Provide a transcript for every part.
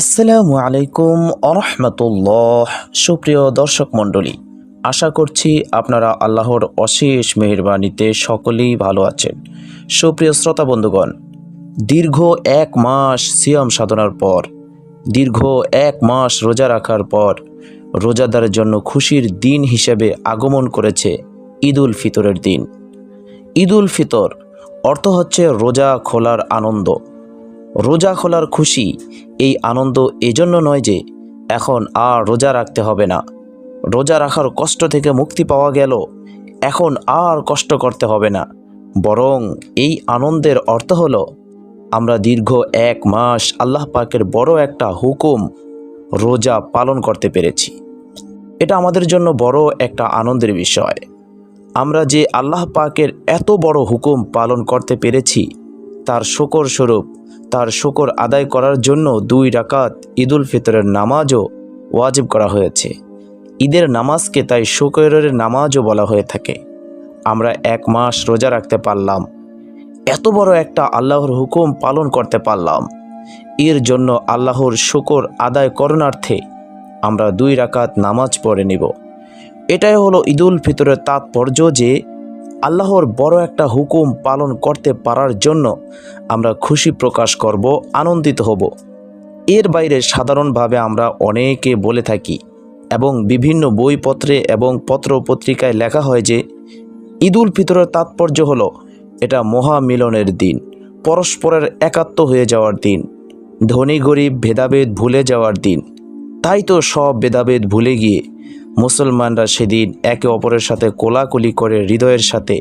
আসসালামু আলাইকুম আরহামতুল্লাহ। সুপ্রিয় দর্শক মণ্ডলী, আশা করছি আপনারা আল্লাহর অশেষ মেহরবানিতে সকলেই ভালো আছেন। সুপ্রিয় শ্রোতা বন্ধুগণ, দীর্ঘ এক মাস সিয়াম সাধনার পর, দীর্ঘ এক মাস রোজা রাখার পর, রোজাদারের জন্য খুশির দিন হিসেবে আগমন করেছে ঈদ উল ফিতরের দিন। ঈদ উল ফিতর অর্থ হচ্ছে রোজা খোলার আনন্দ। রোজা খোলার খুশি এই আনন্দ এজন্য নয় যে এখন আর রোজা রাখতে হবে না। রোজা রাখার কষ্ট থেকে মুক্তি পাওয়া গেল, এখন আর কষ্ট করতে হবে না। বরং এই আনন্দের অর্থ হলো, আমরা দীর্ঘ এক মাস আল্লাহ পাকের বড় একটা হুকুম রোজা পালন করতে পেরেছি। এটা আমাদের জন্য বড় একটা আনন্দের বিষয়। আমরা যে আল্লাহ পাকের এত বড় হুকুম পালন করতে পেরেছি, তার শকর স্বরূপ তার শকর আদায় করার জন্য দুই রাকাত ঈদুল ফিতরের নামাজও ওয়াজিব করা হয়েছে। ঈদের নামাজকে তাই শকরের নামাজও বলা হয়ে থাকে। আমরা এক মাস রোজা রাখতে পারলাম। এত বড় একটা আল্লাহর হুকুম পালন করতে পারলাম। এর জন্য আল্লাহর শকর আদায় করণার্থে আমরা দুই রাকাত নামাজ পড়ে নিব। এটাই হলো ঈদুল ফিতরের তাৎপর্য যে আল্লাহর বড় একটা হুকুম পালন করতে পারার জন্য আমরা খুশি প্রকাশ করব, আনন্দিত হব। এর বাইরে সাধারণভাবে আমরা অনেকে বলে থাকি এবং বিভিন্ন বইপত্রে এবং পত্র পত্রিকায় লেখা হয় যে, ঈদুল ফিতরের তাৎপর্য হলো এটা মহামিলনের দিন, পরস্পরের একাত্ম হয়ে যাওয়ার দিন, ধনী গরিব ভেদাভেদ ভুলে যাওয়ার দিন। তাই তো সব ভেদাভেদ ভুলে গিয়ে মুসলমানরা সেদিন একে অপরের সাথে কোলাকুলি করে হৃদয়ের সাথে,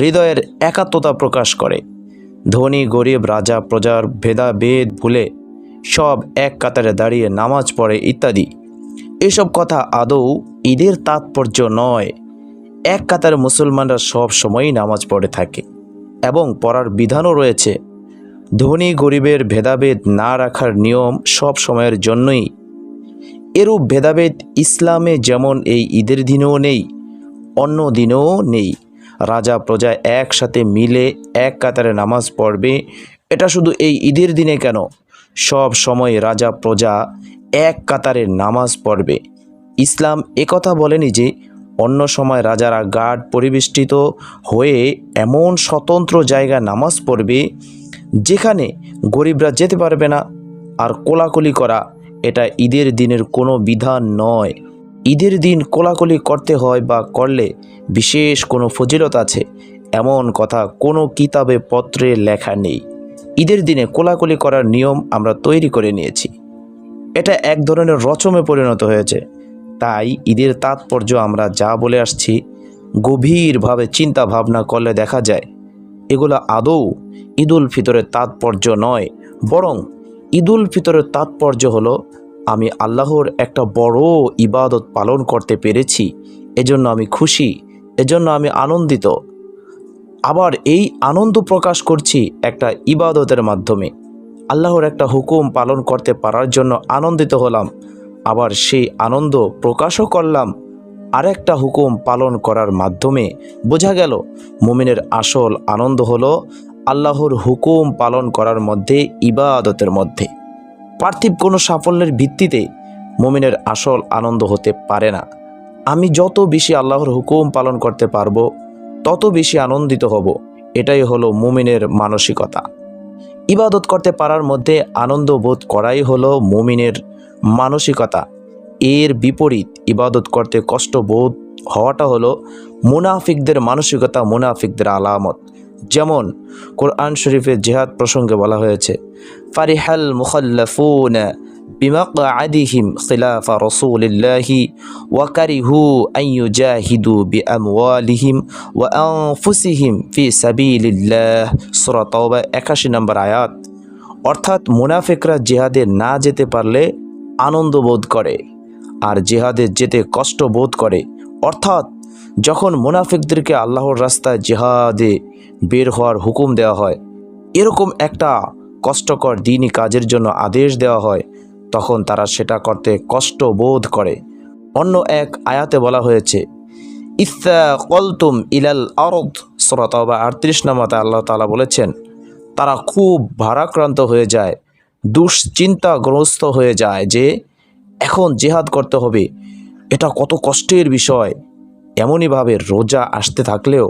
হৃদয়ের একাত্মতা প্রকাশ করে। ধনী, গরিব, রাজা, প্রজার ভেদাভেদ ভুলে সব এক কাতারে দাঁড়িয়ে নামাজ পড়ে ইত্যাদি। এসব কথা আদৌ ঈদের তাৎপর্য নয়। এক কাতারে মুসলমানরা সব সময়ই নামাজ পড়ে থাকে এবং পড়ার বিধানও রয়েছে। ধনী, গরিবের ভেদাভেদ না রাখার নিয়ম সব সময়ের জন্যই এরূপ ভেদাভেদ ইসলামে যেমন এই ঈদের দিনেও নেই, অন্য দিনেও নেই। রাজা প্রজা একসাথে মিলে এক কাতারে নামাজ পড়বে, এটা শুধু এই ঈদের দিনে কেন? সব সময় রাজা প্রজা এক কাতারে নামাজ পড়বে। ইসলাম একথা বলেনি যে, অন্য সময় রাজারা গার্ড পরিবেষ্টিত হয়ে এমন স্বতন্ত্র জায়গা নামাজ পড়বে, যেখানে গরিবরা যেতে পারবে না, আর কোলাকুলি করা এটা ঈদের দিনের কোনো বিধান নয়। ঈদের দিন কোলাকুলি করতে হয় বা করলে বিশেষ কোনো ফজিলত আছে, এমন কথা কোনো কিতাবে পত্রে লেখা নেই। ঈদের দিনে কোলাকুলি করার নিয়ম আমরা তৈরি করে নিয়েছি। এটা এক ধরনের রচমে পরিণত হয়েছে। তাই ঈদের তাৎপর্য আমরা যা বলে আসছি, গভীরভাবে চিন্তা ভাবনা করলে দেখা যায়, এগুলো আদৌ ঈদুল ফিতরের তাৎপর্য নয়, বরং ঈদুল ফিতরের তাৎপর্য হলো, আমি আল্লাহর একটা বড় ইবাদত পালন করতে পেরেছি, এজন্য আমি খুশি, এজন্য আমি আনন্দিত। আবার এই আনন্দ প্রকাশ করছি একটা ইবাদতের মাধ্যমে। আল্লাহর একটা হুকুম পালন করতে পারার জন্য আনন্দিত হলাম, আবার সেই আনন্দ প্রকাশও করলাম। আরেকটা হুকুম পালন করার মাধ্যমে বোঝা গেল, মুমিনের আসল আনন্দ হলো আল্লাহর হুকুম পালন করার মধ্যে, ইবাদতের মধ্যে। পার্থিব কোনো সাফল্যের ভিত্তিতে মুমিনের আসল আনন্দ হতে পারে না। আমি যত বেশি আল্লাহর হুকুম পালন করতে পারব, তত বেশি আনন্দিত হব। এটাই হলো মুমিনের মানসিকতা। ইবাদত করতে পারার মধ্যে আনন্দ বোধ করাই হলো মুমিনের মানসিকতা। এর বিপরীত ইবাদত করতে কষ্ট বোধ হওয়াটা হলো মুনাফিকদের মানসিকতা, মুনাফিকদের আলামত। যেমন কোরআন শরীফের জেহাদ প্রসঙ্গে বলা হয়েছে ফারিহাল মুখাল্লাফুন بمقعدهم خلاف رسول الله وكرهوا أن يجاهدوا بأموالهم وأنفسهم في سبيل الله সূরা তাওবা 81 নম্বর আয়াত অর্থাৎ মুনাফিকরা জেহাদে না যেতে পারলে আনন্দ বোধ করে আর জেহাদে যেতে কষ্ট বোধ করে অর্থাৎ যখন মুনাফিকদেরকে আল্লাহর রাস্তায় জেহাদে বের হওয়ার হুকুম দেওয়া হয়, এরকম একটা কষ্টকর দিনই কাজের জন্য আদেশ দেওয়া হয়, তখন তারা সেটা করতে কষ্ট বোধ করে। অন্য এক আয়াতে বলা হয়েছে ইস্তা কলতুম ইলাল আরদ সরত বা আটত্রিশ নামাতে আল্লাহ তালা বলেছেন, তারা খুব ভারাক্রান্ত হয়ে যায়, দুশ্চিন্তাগ্রস্ত হয়ে যায় যে এখন জেহাদ করতে হবে। এটা কত কষ্টের বিষয়। এমনইভাবে রোজা আসতে থাকলেও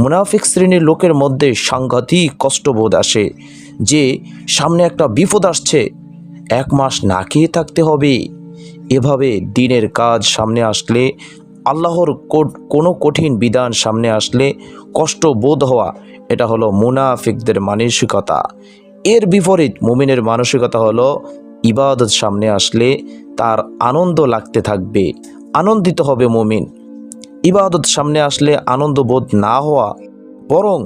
মুনাফিক শ্রেণির লোকের মধ্যে সাংঘাতিক কষ্টবোধ আসে, যে সামনে একটা বিপদ আসছে, এক মাস না খেয়ে থাকতে হবে। এভাবে দিনের কাজ সামনে আসলে, আল্লাহর কোনো কঠিন বিধান সামনে আসলে কষ্ট বোধ হওয়া, এটা হলো মুনাফিকদের মানসিকতা। এর বিপরীত মুমিনের মানসিকতা হলো ইবাদত সামনে আসলে তার আনন্দ লাগতে থাকবে, আনন্দিত হবে মুমিন। ইবাদত সামনে আসলে আনন্দ বোধ না হওয়া, বরং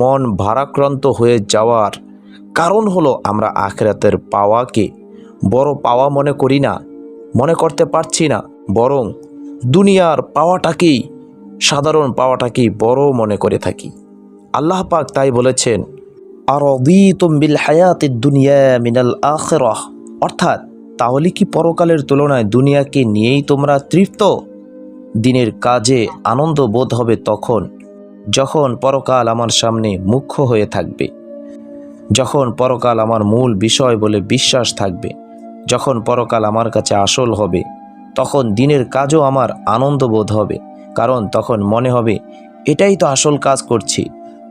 মন ভারাক্রান্ত হয়ে যাওয়ার কারণ হলো আমরা আখরাতের পাওয়াকে বড় পাওয়া মনে করি না, মনে করতে পারছি না, বরং দুনিয়ার পাওয়াটাকেই, সাধারণ পাওয়াটাকেই বড় মনে করে থাকি। আল্লাহ পাক তাই বলেছেন আর বিল হায়াত দুনিয়া মিনাল আখরাহ। অর্থাৎ তাহলে কি পরকালের তুলনায় দুনিয়াকে নিয়েই তোমরা তৃপ্ত? দিনের কাজে আনন্দ বোধ হবে তখন, যখন পরকাল আমার সামনে মুখ্য হয়ে থাকবে। যখন পরকাল আমার মূল বিষয় বলে বিশ্বাস থাকবে, যখন পরকাল আমার কাছে আসল হবে, তখন দিনের কাজও আমার আনন্দ বোধ হবে, কারণ তখন মনে হবে, এটাই তো আসল কাজ করছি।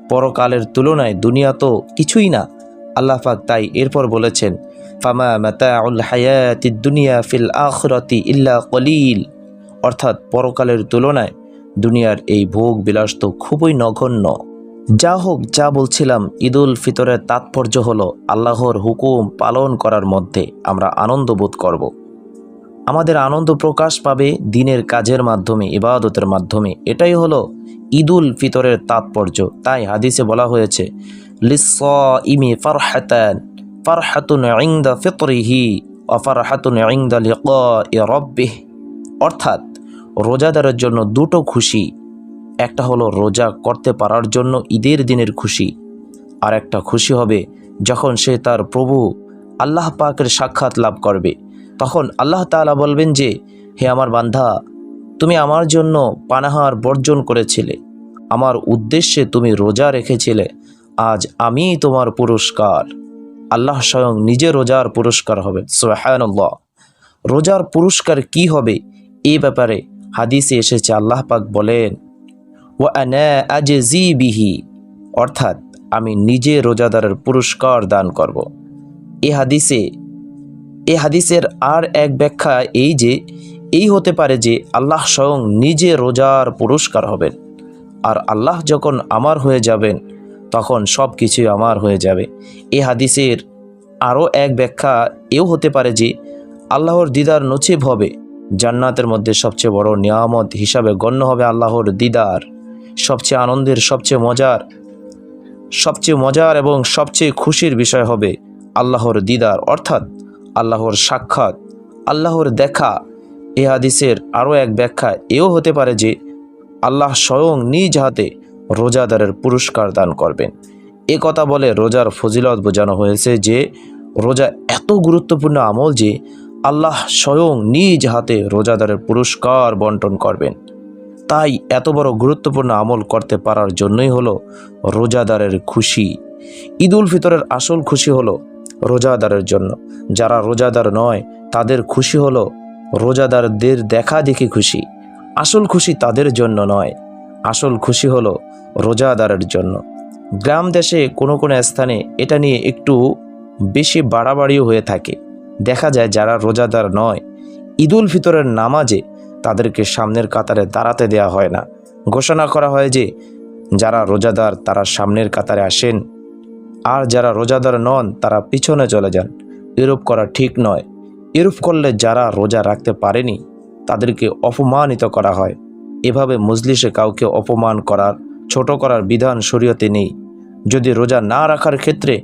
পরকালের তুলনায় দুনিয়া তো কিছুই না। আল্লাহ পাক তাই এরপর বলেছেন, ফামা মাতাউল হায়াতি দুনিয়া ফিল আখরাতি ইল্লা কলিল। অর্থাৎ পরকালের তুলনায় দুনিয়ার এই ভোগ বিলাস তো খুবই নগণ্য। যা হোক, যা বলছিলাম, ঈদুল ফিতরের তাৎপর্য হলো আল্লাহর হুকুম পালন করার মধ্যে আমরা আনন্দ বোধ করব। আমাদের আনন্দ প্রকাশ পাবে দিনের কাজের মাধ্যমে, ইবাদতের মাধ্যমে। এটাই হলো ঈদুল ফিতরের তাৎপর্য। তাই হাদিসে বলা হয়েছে লিস ইমি ফারহাতান, ফারহাতুন ইংদা ফিতরিহি অফারহাতুন ইংদা লিকা রব্বিহ। অর্থাৎ রোজাদারের জন্য দুটো খুশি। একটা হলো রোজা করতে পারার জন্য ঈদের দিনের খুশি। আর একটা খুশি হবে যখন সে তার প্রভু আল্লাহ পাকের সাক্ষাৎ লাভ করবে। তখন আল্লাহ তাআলা বলবেন যে, হে আমার বান্ধা তুমি আমার জন্য পানাহার বর্জন করেছিলে। আমার উদ্দেশ্যে তুমি রোজা রেখেছিলে। আজ আমি তোমার পুরস্কার। আল্লাহ স্বয়ং নিজে রোজার পুরস্কার হবে। সোহায়নল্লাহ রোজার পুরস্কার কি হবে? এই ব্যাপারে হাদিসে এসেছে, আল্লাহ পাক বলেন ও আজজি বিহি অর্থাৎ আমি নিজে রোজাদারের পুরস্কার দান করব। এ হাদিসে, এ হাদিসের আর এক ব্যাখ্যা এই যে, এই হতে পারে যে আল্লাহ স্বয়ং নিজে রোজার পুরস্কার হবেন। আর আল্লাহ যখন আমার হয়ে যাবেন, তখন সব কিছুই আমার হয়ে যাবে। এ হাদিসের আরও এক ব্যাখ্যা এও হতে পারে যে, আল্লাহর দিদার নচিব হবে জান্নাতের মধ্যে সবচেয়ে বড় নিয়ামত হিসাবে গণ্য হবে আল্লাহর দিদার, সবচেয়ে আনন্দের, সবচেয়ে মজার সবচেয়ে মজার এবং সবচেয়ে খুশির বিষয় হবে আল্লাহর দিদার, অর্থাৎ আল্লাহর সাক্ষাৎ, আল্লাহর দেখা। এ হাদিসের আরও এক ব্যাখ্যা এও হতে পারে যে আল্লাহ স্বয়ং নিজ হাতে রোজাদারের পুরস্কার দান করবেন। এ কথা বলে রোজার ফজিলত বোঝানো হয়েছে যে রোজা এত গুরুত্বপূর্ণ আমল যে আল্লাহ স্বয়ং নিজ হাতে রোজাদারের পুরস্কার বন্টন করবেন। তাই এত বড় গুরুত্বপূর্ণ আমল করতে পারার জন্যই হলো রোজাদারের খুশি। ঈদ উল ফিতরের আসল খুশি হলো রোজাদারের জন্য। যারা রোজাদার নয়, তাদের খুশি হলো রোজাদারদের দেখা দেখি খুশি। আসল খুশি তাদের জন্য নয়, আসল খুশি হলো রোজাদারের জন্য। গ্রাম দেশে কোনো কোনো স্থানে এটা নিয়ে একটু বেশি বাড়াবাড়িও হয়ে থাকে। দেখা যায় যারা রোজাদার নয়। ঈদুল ফিতরের নামাজে তাদেরকে সামনের কাতারে দাঁড়াতে দেওয়া হয় না। ঘোষণা করা হয় যে, যারা রোজাদার তারা সামনের কাতারে আসেন, আর যারা রোজাদার নন তারা পিছনে চলে যান। এরূপ করা ঠিক নয়। এরূপ করলে যারা রোজা রাখতে পারেনি, তাদেরকে অপমানিত করা হয়। এভাবে মজলিসে কাউকে অপমান করার, ছোট করার বিধান শরীয়তে নেই। যদি রোজা না রাখার ক্ষেত্রে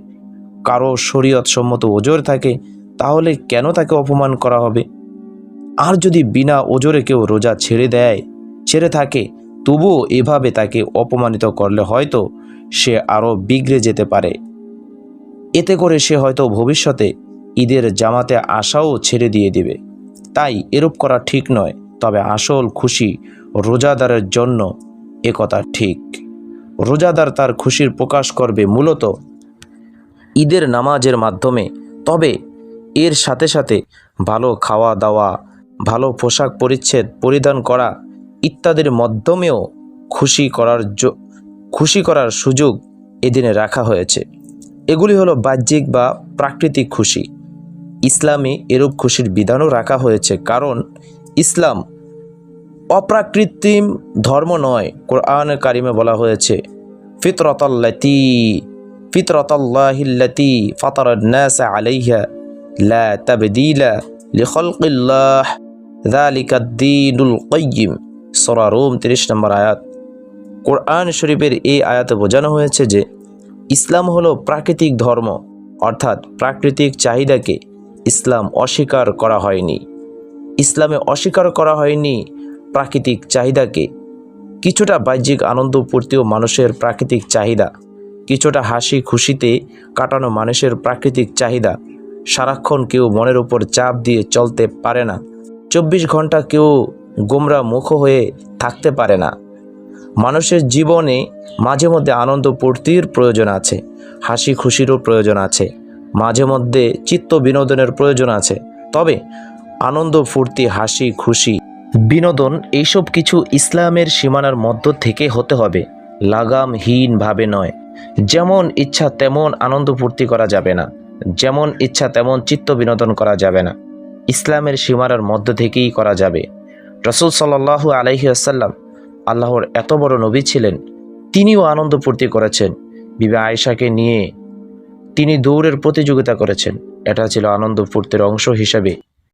কারও শরীয়ত সম্মত ওজোর থাকে তাহলে কেন তাকে অপমান করা হবে? আর যদি বিনা ওজোরে কেউ রোজা ছেড়ে দেয়, ছেড়ে থাকে, তবুও এভাবে তাকে অপমানিত করলে হয়তো সে আরও বিগড়ে যেতে পারে। এতে করে সে হয়তো ভবিষ্যতে ঈদের জামাতে আশাও ছেড়ে দিয়ে দিবে। তাই এরূপ করা ঠিক নয়, তবে আসল খুশি রোজাদারের জন্য একথা ঠিক। রোজাদার তার খুশির প্রকাশ করবে মূলত ঈদের নামাজের মাধ্যমে, তবে এর সাথে সাথে ভালো খাওয়া দাওয়া, ভালো পোশাক পরিচ্ছেদ পরিধান করা ইত্যাদির মাধ্যমেও খুশি করার খুশি করার সুযোগ এদিনে রাখা হয়েছে। এগুলি হলো বাহ্যিক বা প্রাকৃতিক খুশি। ইসলামে এরূপ খুশির বিধানও রাখা হয়েছে কারণ ইসলাম অপ্রাকৃতিম ধর্ম নয়, কোরআন কারিমে বলা হয়েছে, ফিতরতাল্লাতি, ফিতরতাল্লাহিল্লাতি ফাতারান্নাস আলাইহা। লা তাবদীলা লিখলকিল্লাহ যালিকাদ্দীনুল কাইয়্যিম সূরা 30 নম্বর আয়াত। কোরআন শরীফের এই আয়াতে বোঝানো হয়েছে যে, ইসলাম হলো প্রাকৃতিক ধর্ম, অর্থাৎ প্রাকৃতিক চাহিদাকে ইসলাম অস্বীকার করা হয়নি। ইসলামে অস্বীকার করা হয়নি প্রাকৃতিক চাহিদাকে। কিছুটা বাহ্যিক আনন্দ পূর্তিও মানুষের প্রাকৃতিক চাহিদা, কিছুটা হাসি খুশিতে কাটানো মানুষের প্রাকৃতিক চাহিদা সারাক্ষণ কেউ মনের উপর চাপ দিয়ে চলতে পারে না। চব্বিশ ঘণ্টা কেউ গোমরা মুখ হয়ে থাকতে পারে না। মানুষের জীবনে মাঝে মধ্যে আনন্দ পূর্তির প্রয়োজন আছে, হাসি খুশিরও প্রয়োজন আছে, মাঝে মধ্যে চিত্ত বিনোদনের প্রয়োজন আছে। তবে আনন্দ ফুর্তি, হাসি খুশি, বিনোদন এইসব কিছু ইসলামের সীমানার মধ্য থেকে হতে হবে। লাগামহীনভাবে নয়, যেমন ইচ্ছা তেমন আনন্দ ফুর্তি করা যাবে না। যেমন ইচ্ছা তেমন চিত্ত বিনোদন করা যাবে না। ইসলামের সীমানার মধ্য থেকেই করা যাবে। রসুল সাল্লাহ আলহি আসাল্লাম আল্লাহর এত বড় নবী ছিলেন, তিনিও আনন্দ ফুর্তি করেছেন। বিবে আয়েশাকে নিয়ে তিনি দৌড়ের প্রতিযোগিতা করেছেন। এটা ছিল আনন্দ ফুর্তির অংশ হিসাবে।